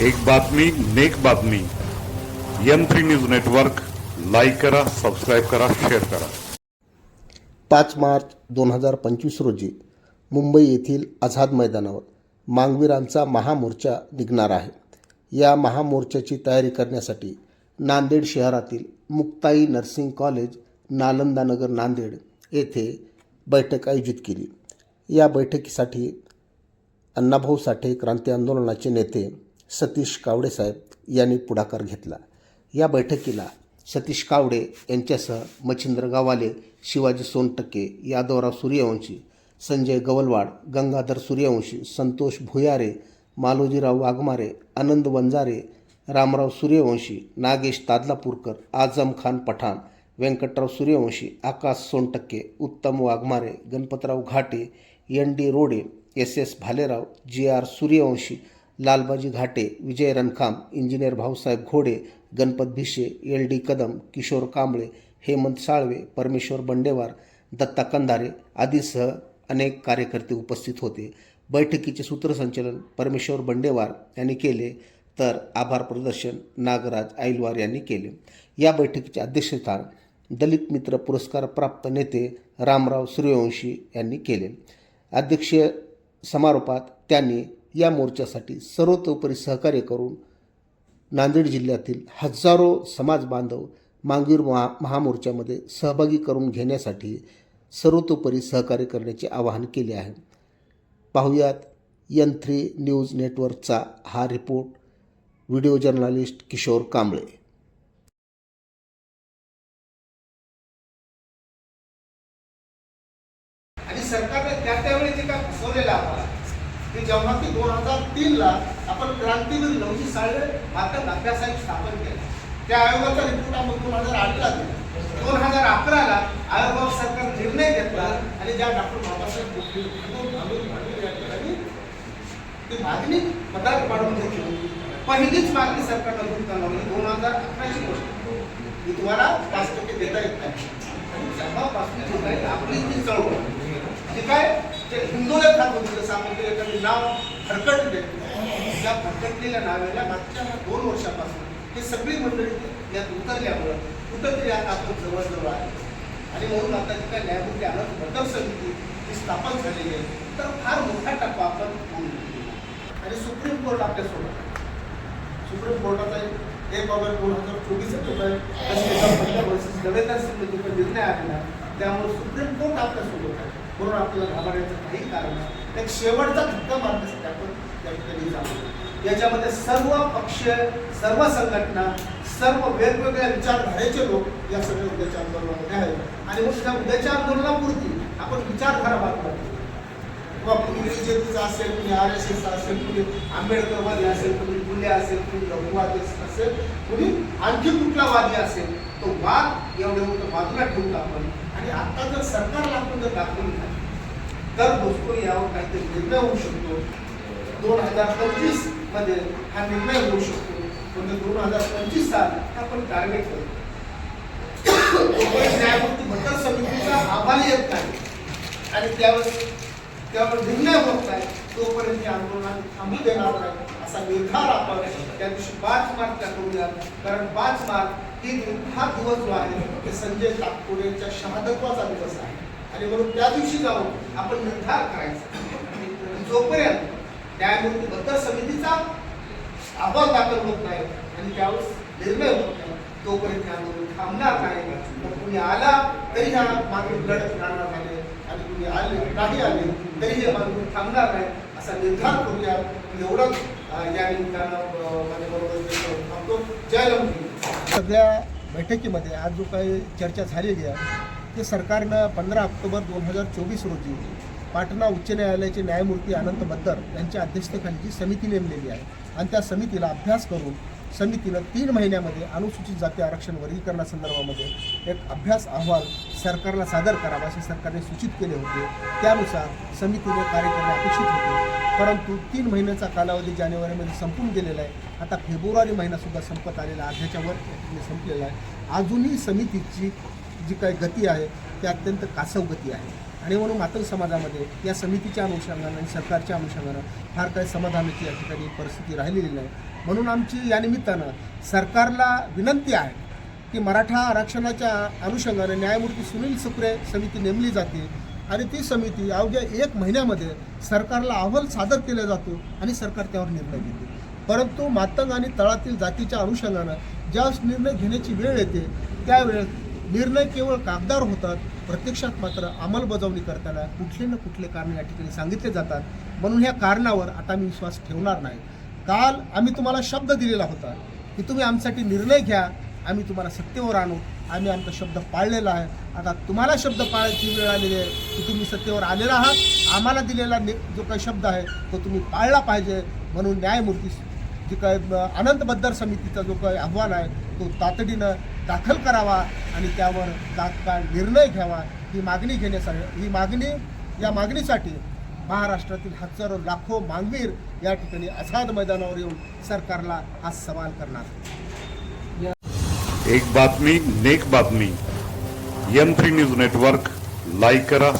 एक बातमी नेक बातमी. M three news network like करा सबस्क्राईब करा शेअर करा. पाच मार्च दोन हजार पंचवीस रोजी मुंबई येथील आझाद मैदानावर मांगवीरांचा महामोर्चा निघणार आहे. या महामोर्चाची तयारी करण्यासाठी नांदेड शहरातील मुक्ताई नर्सिंग कॉलेज नालंदानगर नांदेड येथे बैठक आयोजित केली. या बैठकीसाठी अण्णाभाऊ साठे क्रांती आंदोलनाचे नेते सतीश कावडे साहेब यांनी पुढाकार घेतला. या बैठकीला सतीश कावडे यांच्यासह मच्छिंद्र गावाले शिवाजी सोनटक्के यादवराव सूर्यवंशी संजय गवलवाड गंगाधर सूर्यवंशी संतोष भुयारे मालोजीराव वाघमारे आनंद Wanjare Ramrao Suryavanshi Nagesh तादलापूरकर Azam Khan Pathan Vyankatrao Suryavanshi Akash Sontakke Uttam Waghmare Ganpatrao Ghate N D Rode S S Bhalerao G R Suryavanshi Lalbaji Ghate Vijay Rankham engineer Bhausaheb Ghode Ganpat Bhishe L D Kadam Kishor Kamble Hemant Salve Parmeshwar Bandewar Datta कंधारे आदीसह अनेक कार्यकर्ते उपस्थित होते. बैठकीचे सूत्रसंचलन परमेश्वर बंडेवार यांनी केले तर आभार प्रदर्शन नागराज ऐलवार यांनी केले. या बैठकीचे अध्यक्षस्थान दलित मित्र पुरस्कार प्राप्त नेते रामराव सूर्यवंशी यांनी केले. अध्यक्षीय समारोपात त्यांनी या मोर्चासाठी सर्वतोपरी सहकार्य करून नांदेड जिल्ह्यातील हजारो समाज बांधव मांगीर महा महामोर्चामध्ये सहभागी करून घेण्यासाठी सर्वतोपरी सहकार्य करण्याचे आवाहन केले आहे. पाहुयात यन थ्री न्यूज नेटवर्कचा हा report. Video journalist Kishor Kamble. आणि सरकारने त्या त्यावेळी जे काय फसवलेलं आम्हाला की जेव्हा की दोन हजार तीनला आपण क्रांतीवीर नवजी साळे मातंग अभ्यासाहेब स्थापन केलं. त्या आयोगाचा रिपोर्ट आपण दोन हजार आठला दिला. दोन हजार अकराला आयोगावर सरकार निर्णय घेतला आणि ज्या डॉक्टर बाबासाहेब बोलले ती मागणी पदार्थ पाडून घेतली. पहिलीच मागणी सरकारला दूर लावली दोन हजार अकराची गोष्ट. मी तुम्हाला पाच टक्के देता येत नाही. जेव्हापासून आपली जी चळवळ जी काय? जे हिंदोले खात होते जसं आपण ते नाव फरकटले त्या फरकटलेल्या नावाला मागच्या दोन वर्षापासून हे सगळी मंडळी यात उतरल्यामुळं कुठंतरी आता आपण जवळजवळ आहे. आणि म्हणून आता जी काय न्यायमूर्ती आनंद बदल समिती जी स्थापन झालेली आहे तर फार मोठा टप्पा आपण होऊन आणि सुप्रीम कोर्ट आपल्यासोबत आहे. सुप्रीम कोर्टाचा एक- एक ऑगस्ट दोन हजार चोवीस पहिल्या वर्षी निर्णय आलेला त्यामुळे सुप्रीम कोर्ट आपल्यासोबत आहे. म्हणून आपल्याला घाबरायचं काही कारण नाही. एक शेवटचा धक्का मारण्यासाठी आपण त्या ठिकाणी जातो याच्यामध्ये सर्व पक्ष सर्व संघटना सर्व वेगवेगळ्या विचारधारेचे लोक या सगळ्या उद्याच्या आंदोलनामध्ये आहेत. आणि मग त्या उद्याच्या आंदोलनापुरती आपण विचारधारा बाजूला ठेवू. किंवा कुणी बीजेपीचा असेल कुणी आर एस एसचा असेल कुणी आंबेडकरवादी असेल कुणी फुले असेल कुणी लघुवादी असेल कुणी आणखी कुठला वादी असेल तो वाद एवढे मोठं बाजूला ठेवून आपण आणि आता जर सरकारला आपण जर दाखवून नाही तर दोस्तो यावर काहीतरी निर्णय होऊ शकतो. दोन हजार पंचवीसमध्ये हा निर्णय होऊ शकतो. म्हणजे दोन हजार पंचवीस साल हा आपण टार्गेट करतो न्यायमूर्ती भट्टर समितीचा आभार येत नाही आणि त्यावर त्यावर निर्णय होत नाही तोपर्यंत आंदोलन थांबू देणार नाही. असा निर्धार आपण त्या दिवशी पाच मार्चला करूया कारण पाच मार्च ही हा दिवस जो आहे ते संजय ताकपुरेच्या शहादत्वाचा दिवस आहे. आणि म्हणून त्या दिवशी जाऊन आपण निर्धार करायचा. जोपर्यंत न्यायमूर्ती बद्दल समितीचा अहवाल दाखल होत नाही आणि त्यावेळेस निर्णय होत नाही तोपर्यंत हे आंदोलन थांबणार नाही. मग कुणी आला तरी ह्या मागे लढत राहणार नाही. आणि कुणी आले नाही आले तरी हे आंदोलन थांबणार नाही. असा निर्धार करूया. एवढंच या निमित्तानं माझ्याबरोबर थांबतो. जय सगळ्या बैठकीमध्ये आज जो काही चर्चा झालेली आहे ते सरकारनं पंधरा ऑक्टोबर दोन हजार चोवीस रोजी पाटणा उच्च न्यायालयाचे न्यायमूर्ती अनंत बद्दर यांच्या अध्यक्षतेखाली जी समिती नेमलेली आहे. आणि त्या समितीला अभ्यास करून समितीनं तीन महिन्यामध्ये अनुसूचित जाती आरक्षण वर्गीकरणासंदर्भामध्ये एक अभ्यास अहवाल सरकारला सादर करावा असे सरकारने सूचित केले होते. त्यानुसार समितीने कार्य करणे अपेक्षित होते. परंतु तीन महिन्याचा कालावधी जानेवारीमध्ये संपून गेलेला आहे. आता फेब्रुवारी महिनासुद्धा संपत आलेला अर्ध्याच्या वर संपलेला आहे. अजूनही समितीची जी काही गती आहे ती अत्यंत कासव गती आहे. आणि म्हणून मातृ समाजामध्ये या समितीच्या अनुषंगानं आणि सरकारच्या अनुषंगानं फार काही समाधानाची या ठिकाणी परिस्थिती राहिलेली नाही. म्हणून आमची या निमित्तानं सरकारला विनंती आहे की मराठा आरक्षणाच्या अनुषंगाने न्यायमूर्ती सुनील सुप्रे समिती नेमली जाते आणि ती समिती अवघ्या एक महिन्यामध्ये सरकारला अहवाल सादर केला जातो आणि सरकार त्यावर निर्णय घेते. परंतु मातंग आणि तळातील जातीच्या अनुषंगानं ज्यावेळेस निर्णय घेण्याची वेळ येते त्यावेळेस निर्णय केवळ कागदार होतात प्रत्यक्षात मात्र अंमलबजावणी करताना कुठले ना कुठले कारण या ठिकाणी सांगितले जातात. म्हणून ह्या कारणावर आता मी विश्वास ठेवणार नाही. काल आम्ही तुम्हाला शब्द दिलेला होता की तुम्ही आमच्यासाठी निर्णय घ्या आम्ही तुम्हाला सत्तेवर आणू. आम्ही आमचा शब्द पाळलेला आहे. आता तुम्हाला शब्द पाळायची वेळ आलेली आहे की तुम्ही सत्तेवर आलेला आहात. आम्हाला दिलेला नि जो काही शब्द आहे तो तुम्ही पाळला पाहिजे. म्हणून न्यायमूर्ती जी काय अनंत बद्दर समितीचा जो काही अहवाल आहे तो तातडीनं दाखल करावा आणि त्यावर तात्काळ निर्णय घ्यावा. ही मागणी घेण्यासाठी ही मागणी या मागणीसाठी महाराष्ट्रातील हजारो लाखो मानवीर या ठिकाणी आझाद मैदानावर येऊन सरकारला हा सवाल करणार. एक बातमी नेक बातमी. M three news network like करा.